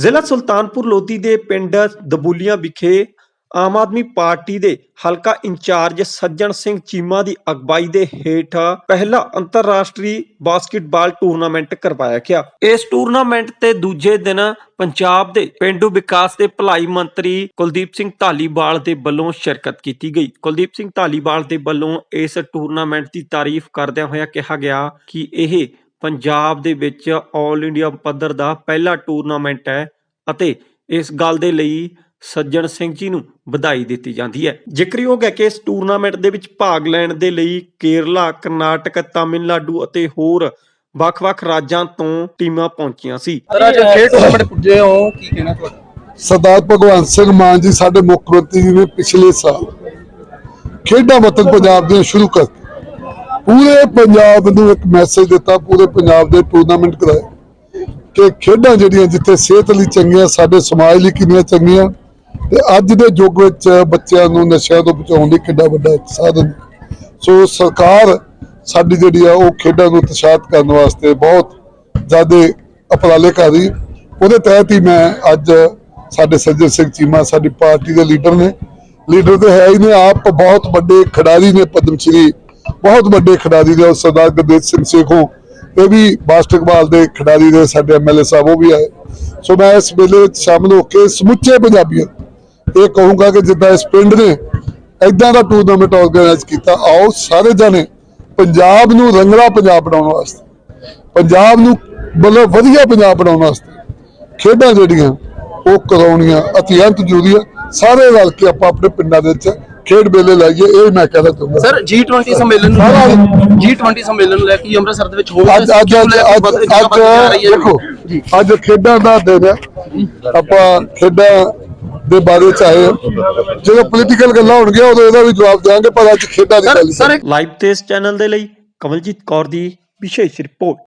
ਜ਼ਿਲ੍ਹਾ ਸੁਲਤਾਨਪੁਰ ਲੋਧੀ ਦੇ ਪਿੰਡ ਦਬੂਲੀਆਂ ਵਿਖੇ ਆਮ ਆਦਮੀ ਪਾਰਟੀ ਦੇ ਹਲਕਾ ਇੰਚਾਰਜ ਸੱਜਣ ਸਿੰਘ ਚੀਮਾ ਦੀ ਅਗਵਾਈ ਦੇ ਹੇਠ ਪਹਿਲਾ ਅੰਤਰਰਾਸ਼ਟਰੀ ਬਾਸਕਟਬਾਲ ਟੂਰਨਾਮੈਂਟ ਕਰਵਾਇਆ ਗਿਆ। ਇਸ ਟੂਰਨਾਮੈਂਟ ਤੇ ਦੂਜੇ ਦਿਨ ਪੰਜਾਬ ਦੇ ਪਿੰਡੂ ਵਿਕਾਸ ਤੇ ਭਲਾਈ ਮੰਤਰੀ ਕੁਲਦੀਪ ਸਿੰਘ ਢਾਲੀਵਾਲ ਦੇ ਵੱਲੋਂ ਸ਼ਿਰਕਤ ਕੀਤੀ ਗਈ। ਕੁਲਦੀਪ ਸਿੰਘ ਢਾਲੀਵਾਲ ਦੇ ਵੱਲੋਂ ਇਸ ਟੂਰਨਾਮੈਂਟ ਦੀ ਤਾਰੀਫ ਕਰਦਿਆਂ ਹੋਇਆ ਕਿਹਾ ਗਿਆ ਕਿ ਇਹ ਪੰਜਾਬ ਦੇ ਵਿੱਚ 올 ਇੰਡੀਆ ਪੱਧਰ ਦਾ ਪਹਿਲਾ ਟੂਰਨਾਮੈਂਟ ਹੈ ਅਤੇ ਇਸ ਗੱਲ ਦੇ ਲਈ ਸੱਜਣ ਸਿੰਘ ਜੀ ਨੂੰ ਵਧਾਈ ਦਿੱਤੀ ਜਾਂਦੀ ਹੈ। ਜ਼ਿਕਰਯੋਗ ਹੈ ਕਿ ਇਸ ਟੂਰਨਾਮੈਂਟ ਦੇ ਵਿੱਚ ਭਾਗ ਲੈਣ ਦੇ ਲਈ ਕੇਰਲਾ ਕਰਨਾਟਕ ਤਾਮਿਲਨਾਡੂ ਅਤੇ ਹੋਰ ਵੱਖ-ਵੱਖ ਰਾਜਾਂ ਤੋਂ ਟੀਮਾਂ ਪਹੁੰਚੀਆਂ ਸੀ। ਸਰ ਅੱਜ ਖੇਡ ਟੂਰਨਾਮੈਂਟ ਪੁੱਜੇ ਹੋ ਕੀ ਕਹਿਣਾ ਤੁਹਾਡਾ? ਸਰਦਾਰ ਭਗਵੰਤ ਸਿੰਘ ਮਾਨ ਜੀ ਸਾਡੇ ਮੁੱਖ ਮੰਤਰੀ ਜੀ ਨੇ ਪਿਛਲੇ ਸਾਲ ਖੇਡਾਂ ਵਤਨ ਪੰਜਾਬ ਦੀਆਂ ਸ਼ੁਰੂ ਕਰ ਪੂਰੇ ਪੰਜਾਬ ਨੂੰ ਇੱਕ ਮੈਸੇਜ ਦਿੱਤਾ, ਪੂਰੇ ਪੰਜਾਬ ਦੇ ਟੂਰਨਾਮੈਂਟ ਕਰਾਏ ਕਿ ਖੇਡਾਂ ਜਿਹੜੀਆਂ ਜਿੱਥੇ ਸਿਹਤ ਲਈ ਚੰਗੀਆਂ, ਸਾਡੇ ਸਮਾਜ ਲਈ ਕਿੰਨੀਆਂ ਚੰਗੀਆਂ, ਤੇ ਅੱਜ ਦੇ ਯੁੱਗ ਵਿੱਚ ਬੱਚਿਆਂ ਨੂੰ ਨਸ਼ਿਆਂ ਤੋਂ ਬਚਾਉਣ ਲਈ ਕਿੰਨਾ ਵੱਡਾ ਸਾਧਨ ਸੋ ਸਰਕਾਰ ਸਾਡੀ ਜਿਹੜੀ ਆ, ਉਹ ਖੇਡਾਂ ਨੂੰ ਉਤਸ਼ਾਹਿਤ ਕਰਨ ਵਾਸਤੇ ਬਹੁਤ ਜ਼ਿਆਦਾ ਉਪਰਾਲੇ ਕਰ ਰਹੀ ਉਹਦੇ ਤਹਿਤ ਹੀ ਮੈਂ ਅੱਜ ਸਾਡੇ ਸੱਜਣ ਸਿੰਘ ਚੀਮਾ, ਸਾਡੀ ਪਾਰਟੀ ਦੇ ਲੀਡਰ ਨੇ, ਲੀਡਰ ਤੇ ਹੈ ਹੀ ਨੇ, ਆਪ ਬਹੁਤ ਵੱਡੇ ਖਿਡਾਰੀ ਨੇ, ਪਦਮ ਸ਼੍ਰੀ ਬਹੁਤ ਵੱਡੇ ਖਿਡਾਰੀ ਨੇ ਸਰਦਾਰ ਗੁਰਦੇਵ ਸਿੰਘ ਸੇਖੋਂ, ਇਹ ਵੀ ਬਾਸਕਟਬਾਲ ਦੇ ਖਿਡਾਰੀ ਦੇ ਸਾਡੇ ਐਮਐਲਏ ਸਾਹਿਬ, ਉਹ ਵੀ ਆਏ। ਸੋ ਮੈਂ ਇਸ ਮੇਲੇ ਵਿੱਚ ਸ਼ਾਮਲ ਹੋ ਕੇ ਸਮੁੱਚੇ ਪੰਜਾਬੀਆਂ ਇਹ ਕਹੂੰਗਾ ਕਿ ਜਿੱਦਾਂ ਇਸ ਪਿੰਡ ਨੇ ਐਦਾਂ ਦਾ ਟੂਰਨਾਮੈਂਟ ਆਰਗੇਨਾਈਜ਼ ਕੀਤਾ, ਆਓ ਸਾਰੇ ਜਾਣੇ ਪੰਜਾਬ ਨੂੰ ਰੰਗਲਾ ਪੰਜਾਬ ਬਣਾਉਣ ਵਾਸਤੇ, ਪੰਜਾਬ ਨੂੰ ਮਤਲਬ ਵਧੀਆ ਪੰਜਾਬ ਬਣਾਉਣ ਵਾਸਤੇ ਖੇਡਾਂ ਜਿਹੜੀਆਂ, ਉਹ ਕਰਾਉਣੀਆਂ, ਅਤਿਅੰਤ ਜ਼ਰੂਰੀ ਆ। ਸਾਰੇ ਰਲ ਕੇ ਆਪਾਂ ਆਪਣੇ ਪਿੰਡਾਂ ਦੇ ਵਿੱਚ ਖੇਡ ਮੇਲੇ ਲਾਈਏ ਇਹ ਮੈਂ ਕਹਿਣਾ ਚਾਹੁੰਦਾ ਸਰ G20 ਸੰਮੇਲਨ ਨੂੰ G20 ਸੰਮੇਲਨ ਨੂੰ ਲੈ ਕੇ ਅੰਮ੍ਰਿਤਸਰ ਦੇ ਵਿੱਚ ਹੋ ਅੱਜ ਅੱਜ ਅੱਜ ਦੇਖੋ ਅੱਜ ਖੇਡਾਂ ਦਾ ਦਿਨ ਹੈ। ਆਪਾਂ ਖੇਡਾਂ ਦੇ ਬਾਰੇ ਚ ਆਏ ਹਾਂ। ਜਦੋਂ ਪੋਲੀਟੀਕਲ ਗੱਲਾਂ ਹੋਣਗੀਆਂ ਉਦੋਂ ਇਹਦਾ ਵੀ ਜਵਾਬ ਦੇਵਾਂਗੇ ਪਰ ਅੱਜ ਖੇਡਾਂ ਦੀ ਗੱਲ ਲਾਈਵ ਤੇ ਇਸ ਚੈਨਲ ਦੇ ਲਈ ਕਮਲਜੀਤ ਕੌਰ ਦੀ ਵਿਸ਼ੇਸ਼ ਰਿਪੋਰਟ